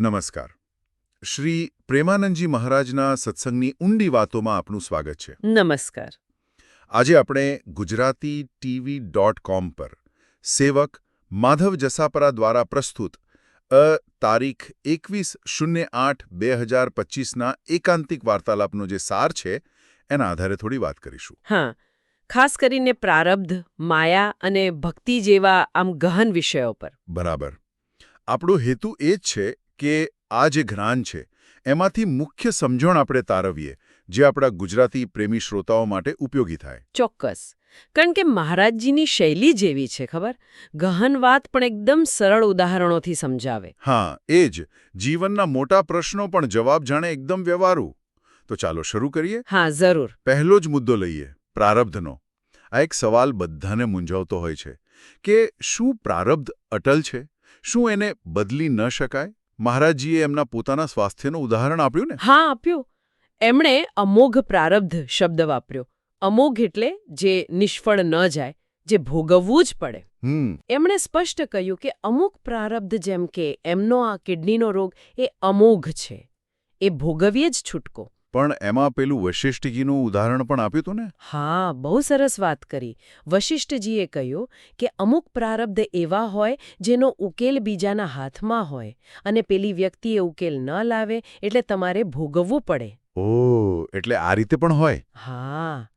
નમસ્કાર. શ્રી પ્રેમાનંદજી મહારાજના સત્સંગની ઊંડી વાતોમાં આપનું સ્વાગત છે. નમસ્કાર. આજે આપણે ગુજરાતી ટીવી ડોટ કોમ પર સેવક માધવ જસાપરા દ્વારા પ્રસ્તુત અ તારીખ એકવીસ શૂન્ય આઠ બે હજાર પચીસના એકાંતિક વાર્તાલાપનો જે સાર છે એના આધારે થોડી વાત કરીશું. હા ખાસ કરીને પ્રારબ્ધ માયા અને ભક્તિ જેવા આમ ગહન વિષયો પર. બરાબર. આપણો હેતુ એ જ છે કે આ જે જ્ઞાન છે એમાંથી મુખ્ય સમજણ આપણે તારવીએ જે આપણા ગુજરાતી પ્રેમી શ્રોતાઓ માટે ઉપયોગી થાય. ચોક્કસ. કારણ કે મહારાજજીની શૈલી જેવી છે ખબર? ગહન વાત પણ એકદમ સરળ ઉદાહરણોથી સમજાવે. હા એ જ. જીવનના મોટા પ્રશ્નો પણ જવાબ જાણે એકદમ વ્યવહારુ. તો ચાલો શરૂ કરીએ? હા જરૂર. પહેલો જ મુદ્દો લઈએ પ્રારબ્ધનો. આ એક સવાલ બધાને મૂંઝવતો હોય છે કે શું પ્રારબ્ધ અટલ છે? શું એને બદલી ન શકાય? મહારાજજીએ એમના પોતાના સ્વાસ્થ્યનું ઉદાહરણ આપ્યું ને? હા આપ્યું. એમણે અમોઘ પ્રારબ્ધ શબ્દ વાપર્યો. અમોઘ એટલે જે નિષ્ફળ ન જાય જે ભોગવવું જ પડે. એમણે સ્પષ્ટ કહ્યું કે અમુક પ્રારબ્ધ જેમ કે એમનો આ કિડનીનો રોગ એ અમોઘ છે. એ ભોગવીએ જ છૂટકો. પણ એમાં પેલું વશિષ્ઠજીનું ઉદાહરણ પણ આપ્યું હતું ને? હા બહુ સરસ વાત કરી. વશિષ્ઠજીએ કહ્યું કે અમુક પ્રારબ્ધ એવા હોય જેનો ઉકેલ બીજાના હાથમાં હોય અને પેલી વ્યક્તિએ ઉકેલ ન લાવે એટલે તમારે ભોગવવું પડે. ઓ એટલે આ રીતે પણ હોય? હા.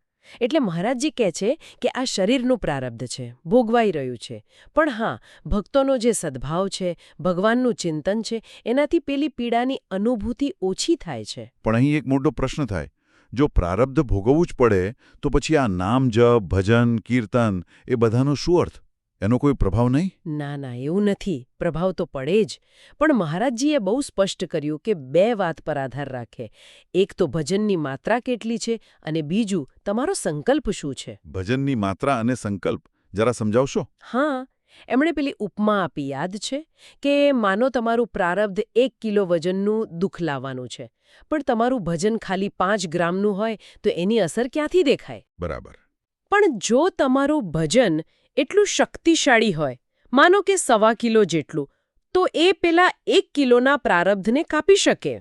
એટલે મહારાજજી કહે છે કે આ શરીરનું પ્રારબ્ધ છે, ભોગવાઈ રહ્યું છે. પણ હા, ભક્તોનો જે સદ્ભાવ છે, ભગવાનનું ચિંતન છે, એનાથી પેલી પીડાની અનુભૂતિ ઓછી થાય છે. પણ અહીં એક મોટો પ્રશ્ન થાય. જો પ્રારબ્ધ ભોગવવું જ પડે, તો પછી આ નામ જપ, ભજન, કીર્તન એ બધાનો શું અર્થ? એનો કોઈ પ્રભાવ નહીં? ના ના એવું નથી. પ્રભાવ તો પડે જ. પણ મહારાજજીએ બહુ સ્પષ્ટ કર્યું કે બે વાત પર આધાર રાખે. એક તો ભજનની માત્રા કેટલી છે અને બીજું તમારો સંકલ્પ શું છે? ભજનની માત્રા અને સંકલ્પ. જરા સમજાવશો? હા. એમણે પેલી ઉપમા આપી યાદ છે? કે માનો તમારું પ્રારબ્ધ એક કિલો વજનનું દુઃખ લાવવાનું છે. પણ તમારું ભજન ખાલી પાંચ ગ્રામનું હોય તો એની અસર ક્યાંથી દેખાય? બરાબર. પણ જો તમારું ભજન એટલું શક્તિશાળી હોય માનો કે સવા કિલો જેટલું તો એ પેલા એક કિલોના પ્રારબ્ધને કાપી શકે.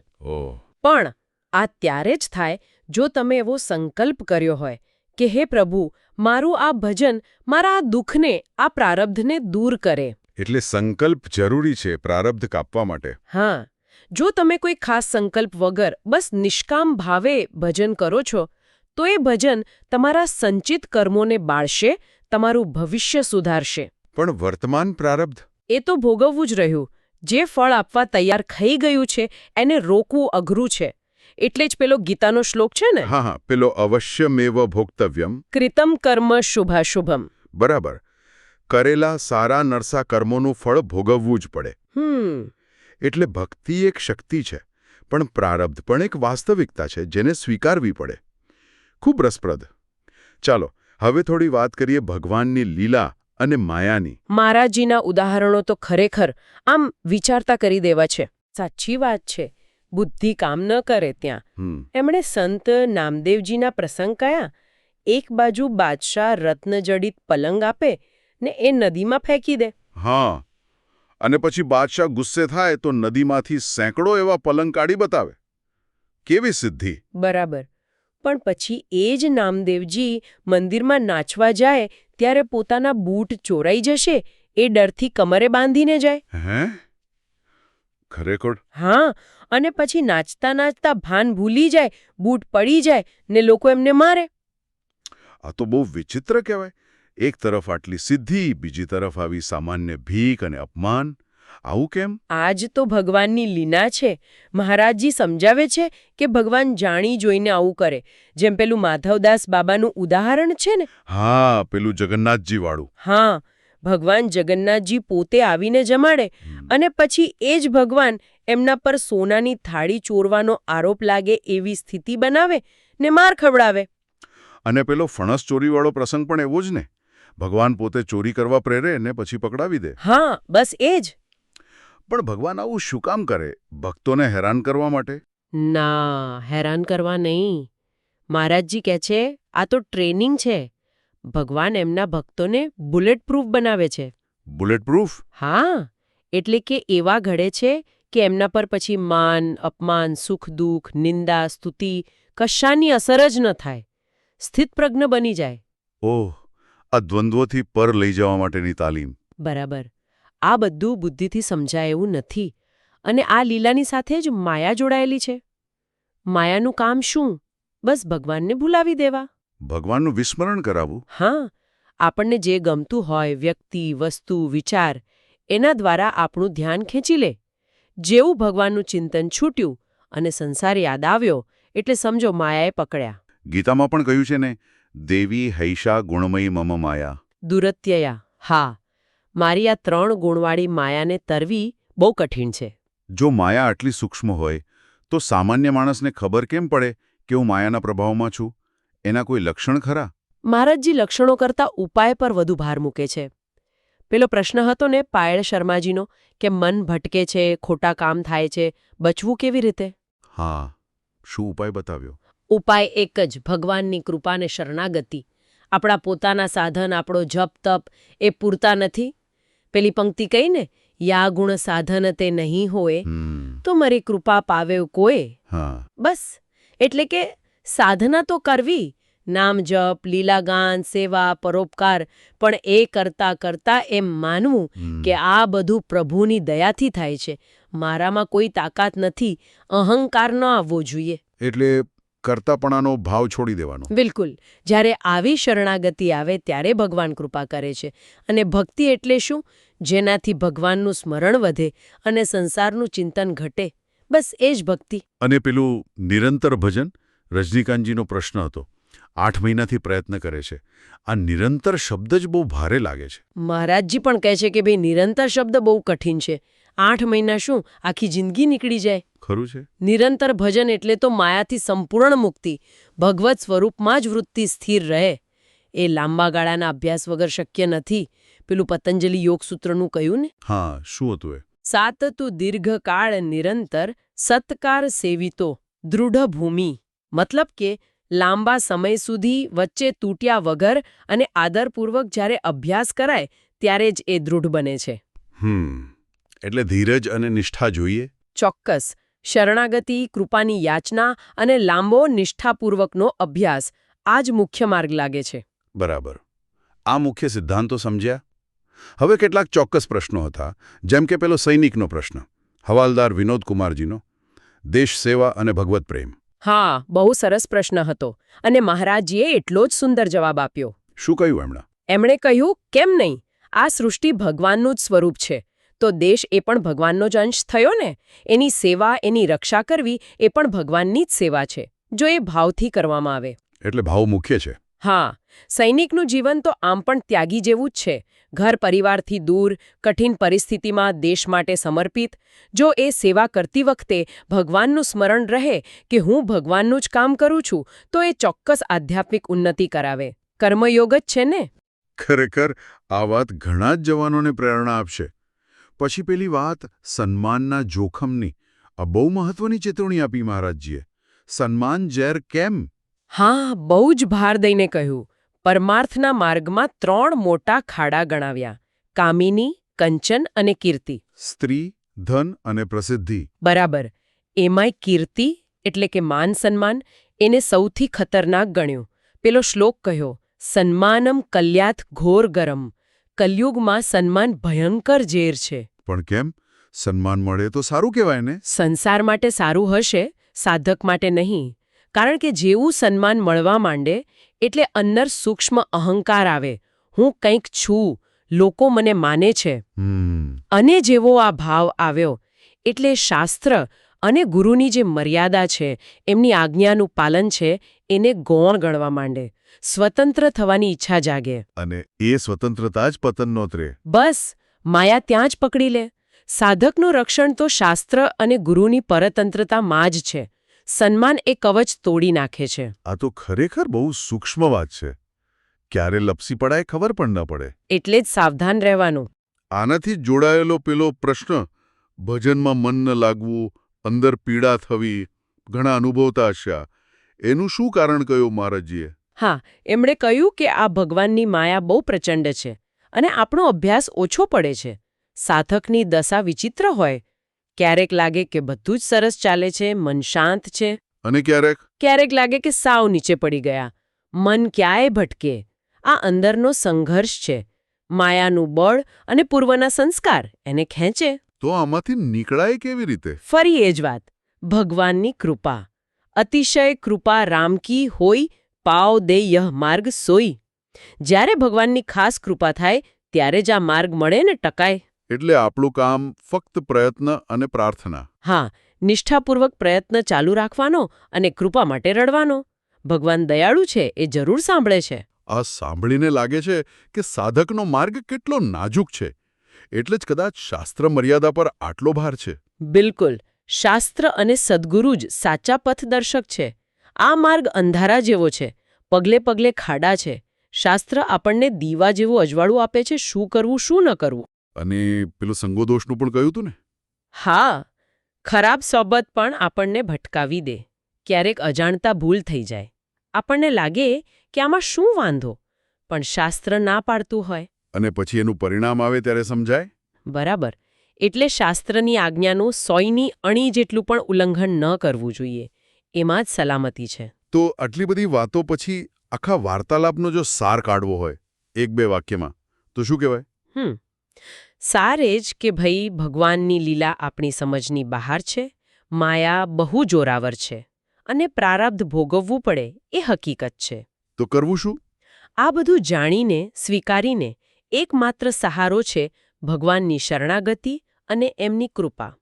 પણ આ ત્યારે જ થાય જો તમે એવો સંકલ્પ કર્યો હોય કે હે પ્રભુ મારું આ ભજન મારા આ દુઃખને આ પ્રારબ્ધને દૂર કરે. એટલે સંકલ્પ જરૂરી છે પ્રારબ્ધ કાપવા માટે. હા. જો તમે કોઈ ખાસ સંકલ્પ વગર બસ નિષ્કામ ભાવે ભજન કરો છો તો એ ભજન તમારા સંચિત કર્મોને બાળશે તમારું ભવિષ્ય સુધારશે. પણ વર્તમાન પ્રારબ્ધ? એ તો ભોગવવું જ રહ્યું. જે ફળ આપવા તૈયાર થઈ ગયું છે એને રોકવું અઘરું છે. એટલે જ પેલો ગીતાનો શ્લોક છે ને? હા હા પેલો અવશ્યમેવ ભોક્તવ્યમ. કૃતમ કર્મ શુભાશુભમ. બરાબર. કરેલા સારા નરસા કર્મોનું ફળ ભોગવવું જ પડે. એટલે ભક્તિ એક શક્તિ છે પણ પ્રારબ્ધ પણ એક વાસ્તવિકતા છે જેને સ્વીકારવી પડે. ખૂબ રસપ્રદ. ચાલો હવે થોડી વાત કરીએ ભગવાનની લીલા અને માયાની. મહારાજજીના ઉદાહરણો તો ખરેખર આમ વિચારતા કરી દેવા છે. સાચી વાત છે. બુદ્ધિ કામ ન કરે ત્યાં. એમણે સંત નામદેવજીના પ્રસંગ કયા? એક બાજુ બાદશાહ રત્નજડિત પલંગ આપે ને એ નદીમાં ફેંકી દે. હા. અને પછી બાદશાહ ગુસ્સે થાય તો નદીમાંથી સેંકડો એવા પલંગ કાઢી બતાવે. કેવી સિદ્ધિ? બરાબર. પણ પછી એ જ નામદેવજી મંદિરમાં નાચવા જાય ત્યારે પોતાના બૂટ ચોરાઈ જશે એ ડરથી કમરે બાંધીને જાય. ખરેખર? હા અને પછી નાચતા નાચતા ભાન ભૂલી જાય બૂટ પડી જાય ને લોકો એમને મારે. આ તો બહુ વિચિત્ર કહેવાય. એક તરફ આટલી સિદ્ધિ બીજી તરફ આવી સામાન્ય ભીખ અને અપમાન. આવું કેમ? આજ તો ભગવાનની લીના છે. મહારાજજી સમજાવે છે કે ભગવાન જાણી જોઈને આવું કરે. જેમ પેલું માધવદાસ બાબાનું ઉદાહરણ છે ને? હા પેલું જગન્નાથજી વાળું હા ભગવાન જગન્નાથજી પોતે આવીને જમાડે અને પછી એ જ ભગવાન એમના પર સોનાની થાળી ચોરવાનો આરોપ લાગે એવી સ્થિતિ બનાવે ને માર ખવડાવે. અને પેલો ફણસ ચોરીવાળો પ્રસંગ પણ એવો જ ને. ભગવાન પોતે ચોરી કરવા પ્રેરે ને પછી પકડાવી દે. હા બસ એ જ. પણ ભગવાન આવું શું કામ કરે? ભક્તોને હેરાન કરવા માટે? ના હેરાન કરવા નહીં. મહારાજજી કહે છે આ તો ટ્રેનિંગ છે. ભગવાન એમના ભક્તોને બુલેટ પ્રૂફ બનાવે છે. બુલેટ પ્રૂફ હા એટલે કે એવા ઘડે છે કે એમના પર પછી માન અપમાન સુખ દુઃખ નિંદા સ્તુતિ કશાની અસર જ ન થાય. સ્થિતપ્રજ્ઞ બની જાય. ઓહ આ દ્વંદ્વોથી પર લઈ જવા માટેની તાલીમ. બરાબર. આ બધું બુદ્ધિથી સમજાય એવું નથી. અને આ લીલાની સાથે જ માયા જોડાયેલી છે. માયાનું કામ શું? બસ ભગવાનને ભૂલાવી દેવા. ભગવાનનું વિસ્મરણ કરાવવું? હા આપણને જે ગમતું હોય વ્યક્તિ વસ્તુ વિચાર એના દ્વારા આપણું ધ્યાન ખેંચી લે. જેવું ભગવાનનું ચિંતન છૂટ્યું અને સંસાર યાદ આવ્યો એટલે સમજો માયાએ પકડ્યા. ગીતામાં પણ કહ્યું છે ને દેવી હૈષા ગુણમયી મમ માયા. દુરત્યયા હા. મારી આ ત્રણ ગુણવાળી માયાને તરવી બહુ કઠિન છે. જો માયા આટલી સૂક્ષ્મ હોય તો સામાન્ય માણસને ખબર કેમ પડે કે હું માયાના પ્રભાવમાં છું? એના કોઈ લક્ષણ ખરા? મહારાજજી લક્ષણો કરતા ઉપાય પર વધુ ભાર મૂકે છે. પેલો પ્રશ્ન હતો ને પાયલ શર્માજીનો કે મન ભટકે છે ખોટા કામ થાય છે બચવું કેવી રીતે? હા શું ઉપાય બતાવ્યો? ઉપાય એક જ ભગવાનની કૃપાને શરણાગતિ. આપણા પોતાના સાધન આપણો જપ તપ એ પૂરતા નથી. પેલી પંક્તિ કહીને યા ગુણ સાધન તે નહીં હોય તો મારી કૃપા પાવેવ કોઈ. બસ. એટલે કે સાધના તો કરવી નામ જપ લીલાગાન સેવા પરોપકાર પણ એ કરતા કરતા એમ માનવું કે આ બધું પ્રભુની દયાથી થાય છે. મારામાં કોઈ તાકાત નથી અહંકાર ન આવવો જોઈએ. એટલે કરતાપણાનો ભાવ છોડી દેવાનો. બિલકુલ. જ્યારે આવી શરણાગતિ આવે ત્યારે ભગવાન કૃપા કરે છે. અને ભક્તિ એટલે શું? જેનાથી ભગવાનનું સ્મરણ વધે અને સંસારનું ચિંતન ઘટે. બસ એ જ ભક્તિ. અને પેલું નિરંતર ભજન રજનીકાંતજીનો પ્રશ્ન હતો. આઠ મહિનાથી પ્રયત્ન કરે છે. આ નિરંતર શબ્દ જ બહુ ભારે લાગે છે. મહારાજજી પણ કહે છે કે ભાઈ નિરંતર શબ્દ બહુ કઠિન છે. આઠ મહિના શું આખી જિંદગી નીકળી જાય? ખરું છે. નિરંતર ભજન એટલે તો માયાથી સંપૂર્ણ મુક્તિ. ભગવત સ્વરૂપમાં જ વૃત્તિ સ્થિર રહે. એ લાંબા ગાળાના અભ્યાસ વગર શક્ય નથી. પેલું પતંજલિ યોગસૂત્રનું કહ્યું ને? હા શું હતું એ? સાતતુ દીર્ઘકાળ નિરંતર સત્કાર સેવિતો દૃઢ ભૂમિ. મતલબ કે લાંબા સમય સુધી વચ્ચે તૂટ્યા વગર અને આદરપૂર્વક જ્યારે અભ્યાસ કરાય ત્યારે જ એ દૃઢ બને છે. હમ. એટલે ધીરજ અને નિષ્ઠા જોઈએ? ચોક્કસ. શરણાગતિ કૃપાની યાચના અને લાંબો નિષ્ઠાપૂર્વકનો અભ્યાસ આ જ મુખ્ય માર્ગ લાગે છે. બરાબર. આ મુખ્ય સિદ્ધાંતો સમજ્યા? હવે કેટલાક ચોક્કસ પ્રશ્નો હતા જેમ કે પેલો સૈનિકનો પ્રશ્ન હવાલદાર વિનોદ કુમારજીનો દેશ સેવા અને ભગવત પ્રેમ. હા બહુ સરસ પ્રશ્ન હતો અને મહારાજજીએ એટલો જ સુંદર જવાબ આપ્યો. શું કહ્યું એમણે? એમણે કહ્યું કેમ નહીં? આ સૃષ્ટિ ભગવાનનું જ સ્વરૂપ છે. તો દેશ એ પણ ભગવાનનો જ અંશ થયો ને? એની સેવા એની રક્ષા કરવી એ પણ ભગવાનની જ સેવા છે જો એ ભાવથી કરવામાં આવે. એટલે ભાવ મુખ્ય છે. હા સૈનિકનું જીવન તો આમ પણ ત્યાગી જેવું જ છે. ઘર પરિવારથી દૂર કઠિન પરિસ્થિતિમાં દેશ માટે સમર્પિત જો એ સેવા કરતી વખતે ભગવાનનું સ્મરણ રહે કે હું ભગવાનનું જ કામ કરું છું તો એ ચોક્કસ આધ્યાત્મિક ઉન્નતિ કરાવે. કર્મયોગ જ છે ને? ખરેખર આ વાત ઘણા જ જવાનોને પ્રેરણા આપશે. પછી પેલી વાત સન્માનના જોખમની. આ બહુ મહત્વની ચેતવણી આપી મહારાજજીએ. સન્માન ઝેર કેમ? હા બહુ જ ભાર દઈને કહ્યું. પરમાર્થના માર્ગમાં ત્રણ મોટા ખાડા ગણાવ્યા. કામિની કંચન અને કીર્તિ. સ્ત્રી ધન અને પ્રસિદ્ધિ. બરાબર. એમાંય કીર્તિ એટલે કે માન સન્માન એને સૌથી ખતરનાક ગણ્યું. પેલો શ્લોક કહ્યો સન્માનમ કલ્યાત ઘોર ગરમ. કલયુગમાં સન્માન ભયંકર ઝેર છે. પણ કેમ? સન્માન મળે તો સારું કહેવાય ને? સંસાર માટે સારું હશે સાધક માટે નહીં. કારણ કે જેવું સન્માન મળવા માંડે એટલે અંદર સૂક્ષ્મ અહંકાર આવે. હું કંઈક છું લોકો મને માને છે. અને જેવો આ ભાવ આવ્યો એટલે શાસ્ત્ર અને ગુરુની જે મર્યાદા છે એમની આજ્ઞાનું પાલન છે એને ગૌણ ગણવા માંડે. સ્વતંત્ર થવાની ઈચ્છા જાગે. અને એ સ્વતંત્રતા જ પતન નોતરે. બસ માયા ત્યાં જ પકડી લે. સાધકનું રક્ષણ તો શાસ્ત્ર અને ગુરુની પરતંત્રતામાં જ છે. સન્માન એ કવચ તોડી નાખે છે. આ તો ખરેખર બહુ સૂક્ષ્મ વાત છે. ક્યારે લપસી પડાય ખબર પણ ન પડે. એટલે જ સાવધાન રહેવાનું. આનાથી જોડાયેલો પેલો પ્રશ્ન ભજનમાં મન ન લાગવું અંદર પીડા થવી ઘણા અનુભવતા હશે એનું શું કારણ કહ્યું મહારાજજીએ? હા એમણે કહ્યું કે આ ભગવાનની માયા બહુ પ્રચંડ છે. અને આપણો અભ્યાસ ઓછો પડે છે. સાધકની દશા વિચિત્ર હોય. ક્યારેક લાગે કે બધું જ સરસ ચાલે છે મન શાંત છે. અને ક્યારેક? ક્યારેક લાગે કે સાવ નીચે પડી ગયા. મન ક્યાંય ભટકે. આ અંદરનો સંઘર્ષ છે. માયાનું બળ અને પૂર્વના સંસ્કાર એને ખેંચે. તો આમાંથી નીકળાય કેવી રીતે? ફરી એ જ વાત. ભગવાનની કૃપા. અતિશય કૃપા રામકી હોઈ પાવ દે યહ માર્ગ સોઈ. જ્યારે ભગવાનની ખાસ કૃપા થાય ત્યારે જ આ માર્ગ મળે ને ટકાય. એટલે આપણું કામ ફક્ત પ્રયત્ન અને પ્રાર્થના. હા નિષ્ઠાપૂર્વક પ્રયત્ન ચાલુ રાખવાનો અને કૃપા માટે રડવાનો. ભગવાન દયાળુ છે એ જરૂર સાંભળે છે. આ સાંભળીને લાગે છે કે સાધકનો માર્ગ કેટલો નાજુક છે. એટલે જ કદાચ શાસ્ત્ર મર્યાદા પર આટલો ભાર છે. બિલકુલ. શાસ્ત્ર અને સદ્ગુરુ જ સાચા પથદર્શક છે. આ માર્ગ અંધારા જેવો છે. પગલે પગલે ખાડા છે. શાસ્ત્ર આપણને દીવા જેવું અજવાળું આપે છે શું કરવું શું ન કરવું? અને પેલું સંગોદોષનું પણ કહ્યું હતું ને? હા ખરાબ સોબત પણ આપણને ભટકાવી દે. ક્યારેક અજાણતા ભૂલ થઈ જાય. આપણને લાગે કે આમાં શું વાંધો પણ શાસ્ત્ર ના પાડતું હોય. અને પછી એનું પરિણામ આવે ત્યારે સમજાય? બરાબર. એટલે શાસ્ત્રની આજ્ઞાનું સોયની અણી જેટલું પણ ઉલ્લંઘન ન કરવું જોઈએ. એમાં જ સલામતી છે. તો આટલી બધી વાતો પછી આખા વાર્તાલાપનો જો સાર કાઢવો હોય એક બે વાક્યમાં તો શું કહેવાય? હમ. સારે જ કે ભાઈ ભગવાનની લીલા આપણી સમજની બહાર છે માયા બહુ જોરાવર છે અને પ્રારબ્ધ ભોગવવું પડે એ હકીકત છે. તો કરવું શું? આ બધું જાણીને સ્વીકારીને એકમાત્ર સહારો છે ભગવાનની શરણાગતિ અને એમની કૃપા.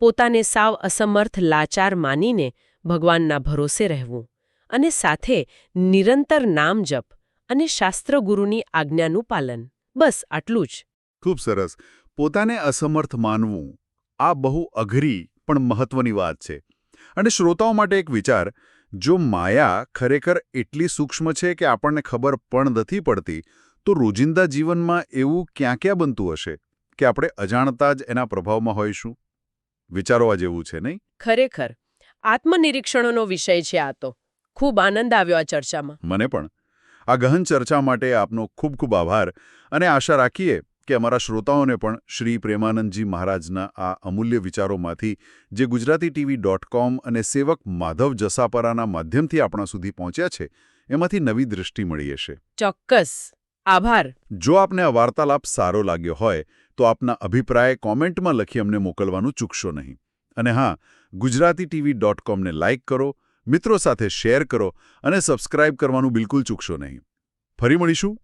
પોતાને સાવ અસમર્થ લાચાર માનીને ભગવાનના ભરોસે રહેવું. અને સાથે નિરંતર નામ જપ અને શાસ્ત્રગુરુની આજ્ઞાનું પાલન. બસ આટલું જ. ખૂબ સરસ. પોતાને અસમર્થ માનવું આ બહુ અઘરી પણ મહત્વની વાત છે. અને શ્રોતાઓ માટે એક વિચાર જો માયા ખરેખર એટલી સૂક્ષ્મ છે કે આપણને ખબર પણ નથી પડતી તો રોજિંદા જીવનમાં એવું ક્યાં ક્યાં બનતું હશે? કે આપણે અજાણતા જ એના પ્રભાવમાં હોઈશું? વિચારવા જેવું છે નહીં? ખરેખર. આત્મનિરીક્ષણોનો વિષય છે આ તો. ખૂબ આનંદ આવ્યો આ ચર્ચામાં. મને પણ. આ ગહન ચર્ચા માટે આપનો ખૂબ ખૂબ આભાર અને આશા રાખીએ કે અમારા શ્રોતાઓને પણ શ્રી પ્રેમાનંદજી મહારાજના આ અમૂલ્ય વિચારોમાંથી જે ગુજરાતી ટીવી ડોટ કોમ અને સેવક માધવ જસાપરાના માધ્યમથી આપણા સુધી પહોંચ્યા છે એમાંથી નવી દૃષ્ટિ મળી હશે. ચોક્કસ. આભાર. જો આપને આ વાર્તાલાપ સારો લાગ્યો હોય તો આપના અભિપ્રાય કોમેન્ટમાં લખી અમને મોકલવાનું ચૂકશો નહીં. અને હા ગુજરાતી ટીવી ડોટ કોમને લાઇક કરો મિત્રો સાથે શેર કરો અને સબસ્ક્રાઇબ કરવાનું બિલકુલ ચૂકશો નહીં. ફરી મળીશું.